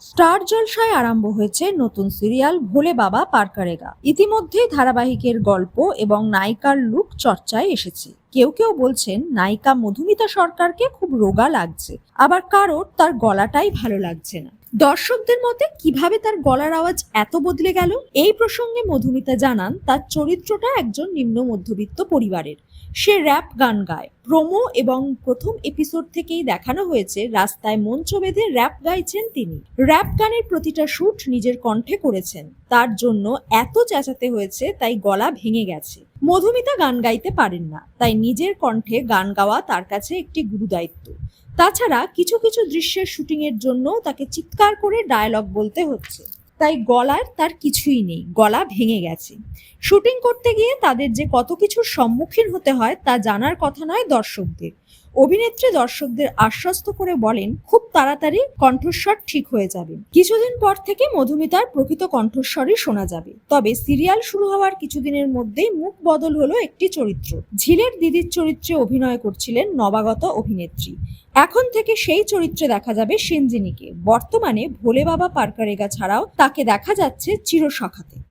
Star জলসায় আরম্ভ হয়েছে নতুন সিরিয়াল ভোলে বাবা পারকারেগা। ইতিমধ্যে ধারাবাহিকের গল্প এবং নায়িকার লুক চর্চায় এসেছে। কেউ কেউ বলছেন, নায়িকা মধুমিতা সরকারকে খুব রোগা লাগছে। আবার কারোর তার গলাটাই ভালো লাগছে না। দর্শকদের মতে কীভাবে তার গলার আওয়াজ এত বদলে গেল, এই প্রসঙ্গে মধুমিতা জানান তার চরিত্রটা একজন নিম্ন মধ্যবিত্ত পরিবারের। সে র্যাপ গান গায়। প্রোমো এবং প্রথম এপিসোড থেকেই দেখানো হয়েছে রাস্তায় মঞ্চ বেঁধে র্যাপ গাইছেন তিনি। র্যাপ গানের প্রতিটা শুট নিজের কণ্ঠে করেছেন। তার জন্য এত চেঁচাতে হয়েছে তাই গলা ভেঙে গেছে। মধুমিতা গান গাইতে পারেন না, তাই নিজের কণ্ঠে গান গাওয়া তার কাছে একটি গুরুদায়িত্ব। তাছাড়া কিছু কিছু দৃশ্যের শুটিংয়ের জন্য তাকে চিৎকার করে ডায়লগ বলতে হচ্ছে। তাই গলার তার কিছুই নেই, গলা ভেঙে গেছে। শুটিং করতে গিয়ে তাদের যে কত কিছুর সম্মুখীন হতে হয় তা জানার কথা নয় দর্শকদের। অভিনেত্রী দর্শকদের আশ্বস্ত করে বলেন, খুব তাড়াতাড়ি কণ্ঠস্বর ঠিক হয়ে যাবে। কিছুদিন পর থেকে মধুমিতার প্রকৃত কণ্ঠস্বরই শোনা যাবে। তবে সিরিয়াল শুরু হওয়ার কিছুদিনের মধ্যেই মুখ বদল হলো একটি চরিত্র। ঝিলের দিদির চরিত্রে অভিনয় করছিলেন নবাগত অভিনেত্রী। এখন থেকে সেই চরিত্রে দেখা যাবে সেনজিনিকে। বর্তমানে ভোলে বাবা পারকারেগা ছাড়াও তাকে দেখা যাচ্ছে চিরসখাতে।